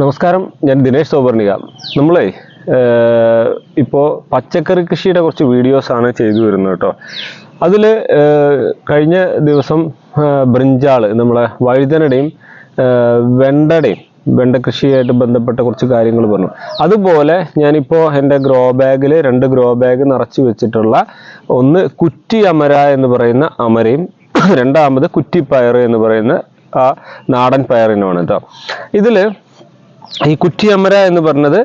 നമസ്കാരം ഞാൻ ദിനേശ് സോബർണിക. നമ്മളെ ഇപ്പോൾ പച്ചക്കറി കൃഷിയുടെ കുറച്ച് വീഡിയോസാണ് ചെയ്തു വരുന്നത് കേട്ടോ. അതിൽ കഴിഞ്ഞ ദിവസം ബ്രിഞ്ചാൾ നമ്മളെ വഴുതനയുടെയും വെണ്ടയുടെയും വെണ്ട കൃഷിയായിട്ട് ബന്ധപ്പെട്ട കുറച്ച് കാര്യങ്ങൾ പറഞ്ഞു. അതുപോലെ ഞാനിപ്പോൾ എന്റെ ഗ്രോ ബാഗിൽ രണ്ട് ഗ്രോ ബാഗ് നിറച്ച് വെച്ചിട്ടുള്ള ഒന്ന് കുറ്റി അമര എന്ന് പറയുന്ന അമരയും രണ്ടാമത് കുറ്റിപ്പയർ എന്ന് പറയുന്ന ആ നാടൻ പയറിനുമാണ് കേട്ടോ. ഇതിൽ ഈ കുറ്റിയമര എന്ന് പറഞ്ഞത്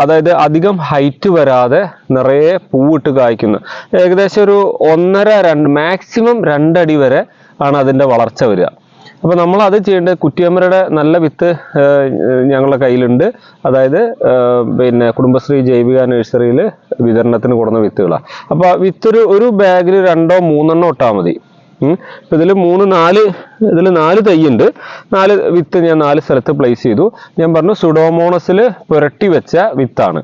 അതായത് അധികം ഹൈറ്റ് വരാതെ നിറയെ പൂവിട്ട് കായ്ക്കുന്നു. ഏകദേശം ഒരു ഒന്നര രണ്ട് മാക്സിമം രണ്ടടി വരെ ആണ് അതിന്റെ വളർച്ച വരിക. അപ്പോൾ നമ്മൾ അത് ചെയ്യേണ്ടത് കുറ്റിയമ്മരുടെ നല്ല വിത്ത് ഞങ്ങളുടെ കയ്യിലുണ്ട്. അതായത് പിന്നെ കുടുംബശ്രീ ജൈവിക നഴ്സറിയിൽ വിതരണത്തിന് കൊടുക്കുന്ന വിത്തുകളാണ്. അപ്പോൾ വിത്തൊരു ഒരു ബാഗിൽ രണ്ടോ മൂന്നെണ്ണോ ഇട്ടാൽ മതി. ഇപ്പൊ ഇതിൽ മൂന്ന് നാല് ഇതിൽ നാല് തൈയുണ്ട് നാല് വിത്ത് ഞാൻ നാല് സ്ഥലത്ത് പ്ലേസ് ചെയ്തു. ഞാൻ പറഞ്ഞു സുഡോമോണസിൽ പുരട്ടി വെച്ച വിത്താണ്.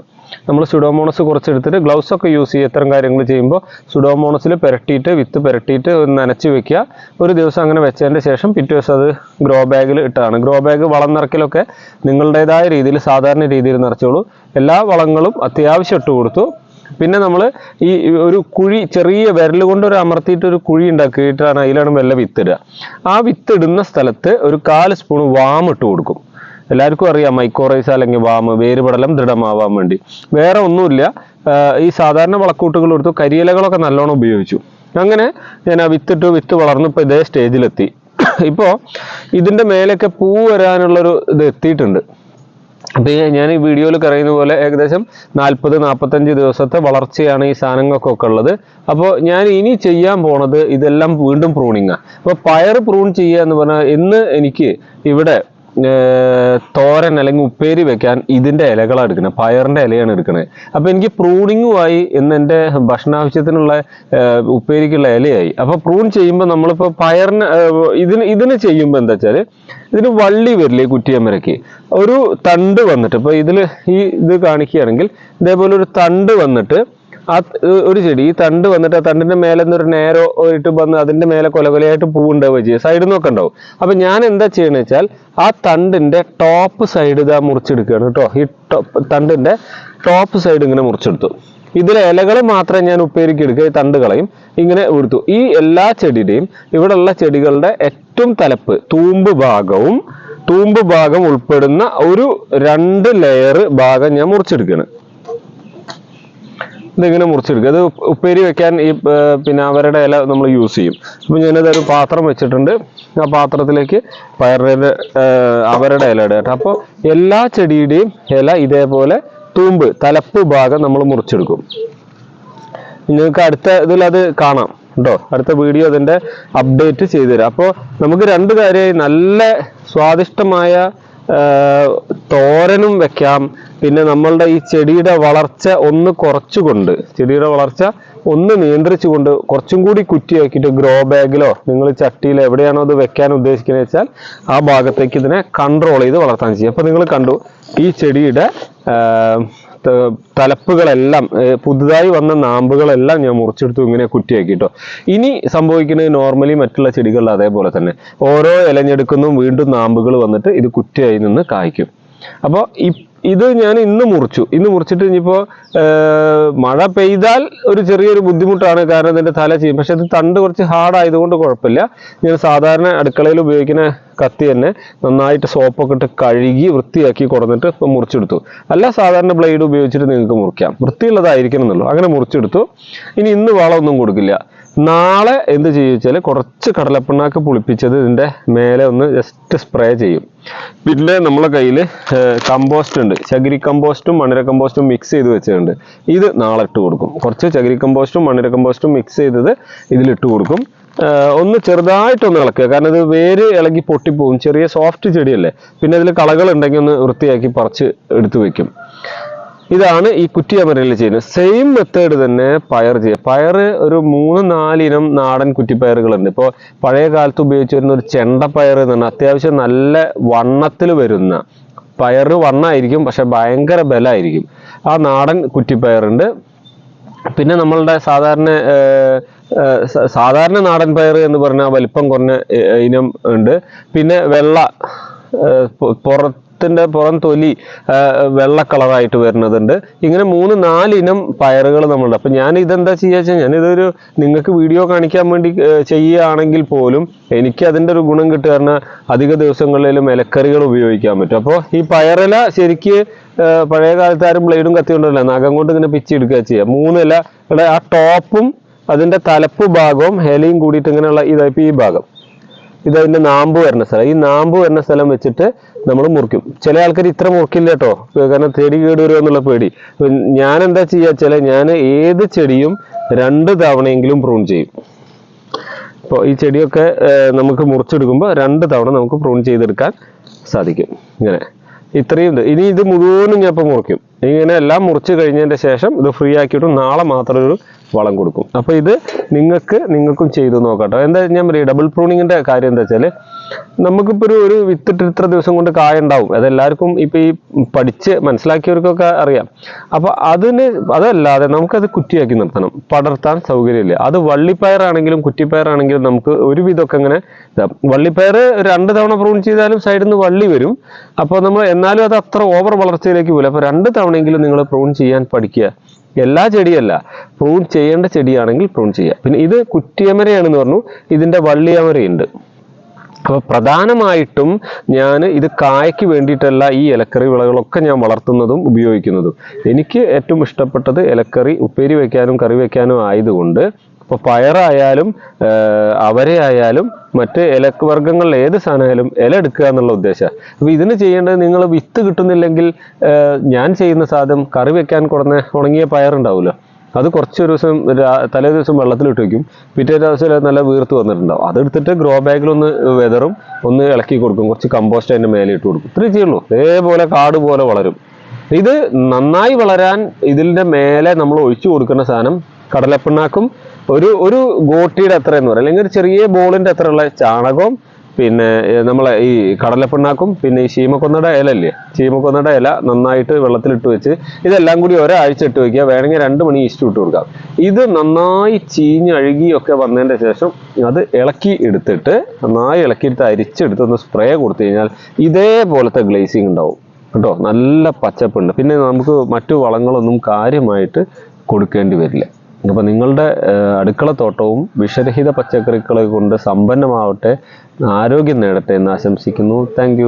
നമ്മൾ സുഡോമോണസ് കുറച്ചെടുത്തിട്ട് ഗ്ലൗസ് ഒക്കെ യൂസ് ചെയ്യുക ഇത്തരം കാര്യങ്ങൾ ചെയ്യുമ്പോൾ സുഡോമോണസിൽ പുരട്ടിയിട്ട് വിത്ത് പുരട്ടിയിട്ട് നനച്ച് വെക്കുക. ഒരു ദിവസം അങ്ങനെ വെച്ചതിന്റെ ശേഷം പിറ്റേ ദിവസം അത് ഗ്രോ ബാഗിൽ ഇട്ടതാണ്. ഗ്രോ ബാഗ് വളം നിറക്കലൊക്കെ നിങ്ങളുടേതായ രീതിയിൽ സാധാരണ രീതിയിൽ നിറച്ചോളൂ. എല്ലാ വളങ്ങളും അത്യാവശ്യം ഇട്ട് കൊടുത്തു. പിന്നെ നമ്മൾ ഈ ഒരു കുഴി ചെറിയ വിരൽ കൊണ്ട് ഒരു അമർത്തിയിട്ട് ഒരു കുഴി ഉണ്ടാക്കിയിട്ടാണ് അതിലാണ് വെള്ള വിത്തിടുക. ആ വിത്തിടുന്ന സ്ഥലത്ത് ഒരു കാൽ സ്പൂൺ വാം ഇട്ട് കൊടുക്കും. എല്ലാവർക്കും അറിയാം മൈക്കോറൈസ് അല്ലെങ്കിൽ വാമ് വേരുപടലം ദൃഢമാവാൻ വേണ്ടി. വേറെ ഒന്നുമില്ല. ഈ സാധാരണ വളക്കൂട്ടുകൾ എടുത്തു കരിയിലകളൊക്കെ നല്ലോണം ഉപയോഗിച്ചു. അങ്ങനെ ഞാൻ ആ വിത്തിട്ട് വിത്ത് വളർന്നു ഇപ്പൊ ഇതേ സ്റ്റേജിലെത്തി ഇപ്പോ ഇതിന്റെ മേലെയൊക്കെ പൂ വരാനുള്ളൊരു ഇത് എത്തിയിട്ടുണ്ട്. അപ്പോൾ ഞാൻ ഈ വീഡിയോയിൽ പറയുന്ന പോലെ ഏകദേശം നാൽപ്പത് നാൽപ്പത്തഞ്ച് ദിവസത്തെ വളർച്ചയാണ് ഈ സാധനങ്ങൾക്കൊക്കെ ഉള്ളത്. അപ്പോൾ ഞാൻ ഇനി ചെയ്യാൻ പോണത് ഇതെല്ലാം വീണ്ടും പ്രൂണിങ്ങാണ് അപ്പോൾ പയർ പ്രൂൺ ചെയ്യുക എന്ന് പറഞ്ഞാൽ ഇന്ന് എനിക്ക് ഇവിടെ തോരൻ അല്ലെങ്കിൽ ഉപ്പേരി വെക്കാൻ ഇതിന്റെ ഇലകളാണ് എടുക്കുന്നത്. പയറിന്റെ ഇലയാണ് എടുക്കുന്നത്. അപ്പോൾ എനിക്ക് പ്രൂണിങ്ങുമായി ഇന്ന് എന്റെ ഭക്ഷണാവശ്യത്തിനുള്ള ഉപ്പേരിക്കുള്ള ഇലയായി. അപ്പോൾ പ്രൂൺ ചെയ്യുമ്പോൾ നമ്മളിപ്പോൾ പയറിന് ഇതിന് ഇതിന് ചെയ്യുമ്പോൾ എന്താ വെച്ചാൽ ഇതിന് വള്ളി വരില്ലേ കുറ്റിയമ്മരയ്ക്ക്? ഒരു തണ്ട് വന്നിട്ട് ഇപ്പോൾ ഇതിൽ ഈ ഇത് കാണിക്കുകയാണെങ്കിൽ ഇതേപോലെ ഒരു തണ്ട് വന്നിട്ട് ആ ഒരു ചെടി ഈ തണ്ട് വന്നിട്ട് ആ തണ്ടിന്റെ മേലെ നിന്ന് ഒരു നേരോ ഇട്ട് വന്ന് അതിന്റെ മേലെ കൊലകൊലയായിട്ട് പൂവുണ്ടാവുക ചെയ്യുക സൈഡിൽ നിന്നൊക്കെ ഉണ്ടാവും. അപ്പൊ ഞാൻ എന്താ ചെയ്യണമെന്ന് വെച്ചാൽ ആ തണ്ടിന്റെ ടോപ്പ് സൈഡ് ഇതാ മുറിച്ചെടുക്കുകയാണ് കേട്ടോ. ഈ തണ്ടിന്റെ ടോപ്പ് സൈഡ് ഇങ്ങനെ മുറിച്ചെടുത്തു. ഇതിലെ ഇലകൾ മാത്രമേ ഞാൻ ഉപ്പേരിക്ക് എടുക്കുക. ഈ തണ്ട് കളയും ഇങ്ങനെ എടുത്തു ഈ എല്ലാ ചെടിയുടെയും ഇവിടെയുള്ള ചെടികളുടെ ഏറ്റവും തലപ്പ് തൂമ്പ് ഭാഗവും തൂമ്പ് ഭാഗം ഉൾപ്പെടുന്ന ഒരു രണ്ട് ലെയർ ഭാഗം ഞാൻ മുറിച്ചെടുക്കുകയാണ്. ഇതിങ്ങനെ മുറിച്ചെടുക്കുക അത് ഉപ്പ് ഉപ്പേരി വെക്കാൻ ഈ പിന്നെ അവരുടെ ഇല നമ്മൾ യൂസ് ചെയ്യും. അപ്പം ഞാനത് ഒരു പാത്രം വെച്ചിട്ടുണ്ട്. ആ പാത്രത്തിലേക്ക് പയറിന്റെ അവരുടെ ഇല ഇടുക അപ്പോൾ എല്ലാ ചെടിയുടെയും ഇല ഇതേപോലെ തൂമ്പ് തലപ്പ് ഭാഗം നമ്മൾ മുറിച്ചെടുക്കും. നിങ്ങൾക്ക് അടുത്ത ഇതിൽ അത് കാണാം കേട്ടോ. അടുത്ത വീഡിയോ അതിന്റെ അപ്ഡേറ്റ് ചെയ്തു തരാം അപ്പോൾ നമുക്ക് രണ്ട് കാര്യമായി നല്ല സ്വാദിഷ്ടമായ തോരനും വെക്കാം. പിന്നെ നമ്മളുടെ ഈ ചെടിയുടെ വളർച്ച ഒന്ന് കുറച്ചുകൊണ്ട് ചെടിയുടെ വളർച്ച ഒന്ന് നിയന്ത്രിച്ചുകൊണ്ട് കുറച്ചും കൂടി കുറ്റി ആക്കിയിട്ട് ഗ്രോ ബാഗിലോ നിങ്ങൾ ചട്ടിയിൽ എവിടെയാണോ അത് വെക്കാൻ ഉദ്ദേശിക്കുന്നത് വെച്ചാൽ ആ ഭാഗത്തേക്ക് ഇതിനെ കൺട്രോൾ ചെയ്ത് വളർത്താൻ ചെയ്യും. അപ്പോൾ നിങ്ങൾ കണ്ടു ഈ ചെടിയുടെ തലപ്പുകളെല്ലാം പുതുതായി വന്ന നാമ്പുകളെല്ലാം ഞാൻ മുറിച്ചെടുത്തു ഇങ്ങനെ കുറ്റിയാക്കി കേട്ടോ ഇനി സംഭവിക്കുന്നത് നോർമലി മറ്റുള്ള ചെടികളിൽ അതേപോലെ തന്നെ. ഓരോ ഇലഞ്ഞെടുക്കുന്നു വീണ്ടും നാമ്പുകൾ വന്നിട്ട് ഇത് കുറ്റിയായി നിന്ന് കായ്ക്കും. അപ്പോൾ ഇത് ഞാൻ ഇന്ന് മുറിച്ചു. ഇന്ന് മുറിച്ചിട്ട് ഇനിയിപ്പോൾ മഴ പെയ്താൽ ഒരു ചെറിയൊരു ബുദ്ധിമുട്ടാണ് കാരണം ഇതിന്റെ തല ചെയ്യും പക്ഷെ ഇത് തണ്ട് കുറച്ച് ഹാർഡ് ആയതുകൊണ്ട് കുഴപ്പമില്ല. ഞാൻ സാധാരണ അടുക്കളയിൽ ഉപയോഗിക്കുന്ന കത്തി തന്നെ നന്നായിട്ട് സോപ്പൊക്കെ ഇട്ട് കഴുകി വൃത്തിയാക്കി ഇപ്പം മുറിച്ചെടുത്തു. അല്ല സാധാരണ ബ്ലേഡ് ഉപയോഗിച്ചിട്ട് നിങ്ങൾക്ക് മുറിക്കാം. വൃത്തിയുള്ളതായിരിക്കണം എന്നുള്ളൂ. അങ്ങനെ മുറിച്ചെടുത്തു. ഇനി ഇന്ന് വളമൊന്നും കൊടുക്കില്ല. നാളെ എന്ത് ചെയ്യും വെച്ചാൽ കുറച്ച് കടലപ്പിണ്ണാക്ക് പുളിപ്പിച്ചത് ഇതിന്റെ മേലെ ഒന്ന് ജസ്റ്റ് സ്പ്രേ ചെയ്യും. പിന്നെ നമ്മളെ കയ്യിൽ കമ്പോസ്റ്റ് ഉണ്ട്. ചകിരി കമ്പോസ്റ്റും മണ്ണിര കമ്പോസ്റ്റും മിക്സ് ചെയ്ത് വെച്ചിട്ടുണ്ട്. ഇത് നാളെ ഇട്ട് കൊടുക്കും. കുറച്ച് ചകിരി കമ്പോസ്റ്റും മണ്ണിര കമ്പോസ്റ്റും മിക്സ് ചെയ്തത് ഇതിലിട്ട് കൊടുക്കും. ഒന്ന് ചെറുതായിട്ടൊന്ന് ഇളക്കുക. കാരണം ഇത് വേര് ഇളകി പൊട്ടിപ്പോവും. ചെറിയ സോഫ്റ്റ് ചെടിയല്ലേ. പിന്നെ ഇതിൽ കളകൾ ഉണ്ടെങ്കിൽ ഒന്ന് വൃത്തിയാക്കി പറിച്ച് എടുത്തു വെക്കും. ഇതാണ് ഈ കുറ്റിയമരയിൽ ചെയ്യുന്നത്. സെയിം മെത്തേഡ് തന്നെ പയർ ചെയ്യുക. പയർ ഒരു മൂന്ന് നാലിനം നാടൻ കുറ്റിപ്പയറുകളുണ്ട്. ഇപ്പോൾ പഴയ കാലത്ത് ഉപയോഗിച്ച് വരുന്ന ഒരു ചെണ്ടപ്പയർ എന്ന് പറഞ്ഞാൽ അത്യാവശ്യം നല്ല വണ്ണത്തിൽ വരുന്ന പയറ് വണ്ണമായിരിക്കും പക്ഷെ ഭയങ്കര ബലമായിരിക്കും. ആ നാടൻ കുറ്റിപ്പയറുണ്ട്. പിന്നെ നമ്മളുടെ സാധാരണ സാധാരണ നാടൻ പയർ എന്ന് പറഞ്ഞാൽ വലിപ്പം കുറഞ്ഞ ഇനം ഉണ്ട്. പിന്നെ വെള്ള ഏർ, പൊ- പുറം തൊലി വെള്ള കളറായിട്ട് വരുന്നതുണ്ട്. ഇങ്ങനെ മൂന്ന് നാലിനം പയറുകൾ നമ്മളുണ്ട് അപ്പം ഞാൻ ഇതെന്താ ചെയ്യുക വെച്ചാൽ ഞാനിതൊരു നിങ്ങൾക്ക് വീഡിയോ കാണിക്കാൻ വേണ്ടി ചെയ്യുകയാണെങ്കിൽ പോലും എനിക്ക് അതിന്റെ ഒരു ഗുണം കിട്ടുക അധിക ദിവസങ്ങളിലും ഇലക്കറികൾ ഉപയോഗിക്കാൻ പറ്റും. അപ്പോൾ ഈ പയറില ശരിക്ക് പഴയ കാലത്താരും ബ്ലേഡും കത്തി കൊണ്ടല്ല. നഖം കൊണ്ട് ഇങ്ങനെ പിച്ചെടുക്കുക ചെയ്യുക മൂന്നില ഇവിടെ ആ ടോപ്പും അതിന്റെ തലപ്പ് ഭാഗവും ഇലയും കൂടിയിട്ട് ഇങ്ങനെയുള്ള ഇതായിപ്പോൾ ഈ ഭാഗം. ഇതതിന്റെ നാമ്പ് വരുന്ന സ്ഥലം. ഈ നാമ്പ് വരുന്ന സ്ഥലം വെച്ചിട്ട് നമ്മൾ മുറിക്കും. ചില ആൾക്കാർ ഇത്ര മുറിക്കില്ല കേട്ടോ കാരണം ചെടി കേട് വരുക എന്നുള്ള പേടി. ഞാൻ എന്താ ചെയ്യാ ചില ഞാൻ ഏത് ചെടിയും രണ്ട് തവണയെങ്കിലും പ്രൂൺ ചെയ്യും. ഇപ്പോൾ ഈ ചെടിയൊക്കെ നമുക്ക് മുറിച്ചെടുക്കുമ്പോൾ രണ്ട് തവണ നമുക്ക് പ്രൂൺ ചെയ്തെടുക്കാൻ സാധിക്കും. ഇങ്ങനെ. ഇത്രയും ഇത് ഇനി ഇത് മുഴുവനും ഞാൻ ഇപ്പം മുറിക്കും. ഇങ്ങനെ എല്ലാം മുറിച്ച് കഴിഞ്ഞതിന്റെ ശേഷം ഇത് ഫ്രീ ആക്കിയിട്ട് നാളെ മാത്രം ഒരു വളം കൊടുക്കും. അപ്പോൾ ഇത് നിങ്ങൾക്ക് നിങ്ങൾക്കും ചെയ്തു നോക്കട്ടോ. എന്താ ഞാൻ പറയാം ഡബിൾ പ്രൂണിങ്ങിന്റെ കാര്യം എന്താ വെച്ചാൽ നമുക്കിപ്പോ ഒരു ഒരു വിത്തിട്ട് ഇത്ര ദിവസം കൊണ്ട് കായ ഉണ്ടാവും. അതെല്ലാവർക്കും ഇപ്പൊ ഈ പഠിച്ച് മനസ്സിലാക്കിയവർക്കൊക്കെ അറിയാം. അപ്പോൾ അതിന് അതല്ലാതെ നമുക്കത് കുറ്റിയാക്കി നിർത്തണം. പടർത്താൻ സൗകര്യമില്ല. അത് വള്ളിപ്പയറാണെങ്കിലും കുറ്റിപ്പയറാണെങ്കിലും നമുക്ക് ഒരുവിധമൊക്കെ ഇങ്ങനെ. വള്ളിപ്പയർ രണ്ട് തവണ പ്രൂൺ ചെയ്താലും സൈഡിൽ നിന്ന് വള്ളി വരും. അപ്പോൾ നമ്മൾ എന്നാലും അത് അത്ര ഓവർ വളർച്ചയിലേക്ക് പോകില്ല അപ്പോൾ രണ്ട് തവണയെങ്കിലും നിങ്ങൾ പ്രൂൺ ചെയ്യാൻ പഠിക്കുക. എല്ലാ ചെടിയല്ല. പ്രൂൺ ചെയ്യേണ്ട ചെടിയാണെങ്കിൽ പ്രൂൺ ചെയ്യുക. പിന്നെ ഇത് കുറ്റിയമരയാണെന്ന് പറഞ്ഞു. ഇതിന്റെ വള്ളിയമരയുണ്ട്. അപ്പോൾ പ്രധാനമായിട്ടും ഞാൻ ഇത് കായ്ക്ക് വേണ്ടിയിട്ടല്ല ഈ ഇലക്കറി വിളകളൊക്കെ ഞാൻ വളർത്തുന്നതും ഉപയോഗിക്കുന്നതും. എനിക്ക് ഏറ്റവും ഇഷ്ടപ്പെട്ടത് ഇലക്കറി ഉപ്പേരി വെക്കാനും കറി വെക്കാനും ആയതുകൊണ്ട് ഇപ്പൊ പയറായാലും അവരയായാലും മറ്റ് ഇലവർഗങ്ങളിൽ ഏത് സാധനമായാലും ഇല എടുക്കുക എന്നുള്ള ഉദ്ദേശം. അപ്പോൾ ഇതിന് ചെയ്യേണ്ടത് നിങ്ങൾ വിത്ത് കിട്ടുന്നില്ലെങ്കിൽ ഞാൻ ചെയ്യുന്ന സാധനം കറി വെക്കാൻ കുറഞ്ഞ ഉണങ്ങിയ പയറുണ്ടാവുമല്ലോ അത് കുറച്ച് ദിവസം തലേ ദിവസം വെള്ളത്തിലിട്ട് വെക്കും. പിറ്റേ ദിവസം നല്ല വീർത്ത് വന്നിട്ടുണ്ടാവും. അതെടുത്തിട്ട് ഗ്രോ ബാഗിൽ ഒന്ന് വെതറും ഒന്ന് ഇളക്കി കൊടുക്കും. കുറച്ച് കമ്പോസ്റ്റ് അതിന്റെ മേലെ ഇട്ട് കൊടുക്കും. ഇത്രേ ചെയ്യുള്ളൂ. ഇതേപോലെ കാട് പോലെ വളരും. ഇത് നന്നായി വളരാൻ ഇതിന്റെ മേലെ നമ്മൾ ഒഴിച്ചു കൊടുക്കുന്ന സാധനം കടലപ്പിണ്ണാക്കും ഒരു ഒരു ഗോട്ടിയുടെ എത്ര എന്ന് പറയാം. അല്ലെങ്കിൽ ഒരു ചെറിയ ബോളിന്റെ അത്ര ഉള്ള ചാണകവും പിന്നെ നമ്മളെ ഈ കടലപ്പിണ്ണാക്കും പിന്നെ ഈ ചീമക്കൊന്നയുടെ ഇല ഇല്ലേ ചീമക്കൊന്നയുടെ ഇല നന്നായിട്ട് വെള്ളത്തിലിട്ട് വെച്ച് ഇതെല്ലാം കൂടി ഒരാഴ്ച ഇട്ട് വെക്കുക. വേണമെങ്കിൽ രണ്ട് മണി ഈസ്റ്റ് ഇട്ട് കൊടുക്കാം. ഇത് നന്നായി ചീഞ്ഞ് അഴുകിയൊക്കെ വന്നതിന്റെ ശേഷം അത് ഇളക്കി എടുത്തിട്ട് നന്നായി ഇളക്കിയിട്ട് അരിച്ചെടുത്ത് ഒന്ന് സ്പ്രേ കൊടുത്തു കഴിഞ്ഞാൽ ഇതേപോലത്തെ ഗ്ലേസിങ് ഉണ്ടാവും. കേട്ടോ? നല്ല പച്ചപ്പുണ്ട്. പിന്നെ നമുക്ക് മറ്റു വളങ്ങളൊന്നും കാര്യമായിട്ട് കൊടുക്കേണ്ടി വരില്ല. അപ്പോൾ നിങ്ങളുടെ അടുക്കള അടുക്കളത്തോട്ടവും വിഷരഹിത പച്ചക്കറികളെ കൊണ്ട് സമ്പന്നമാവട്ടെ ആരോഗ്യം നേടട്ടെ എന്ന് ആശംസിക്കുന്നു. താങ്ക്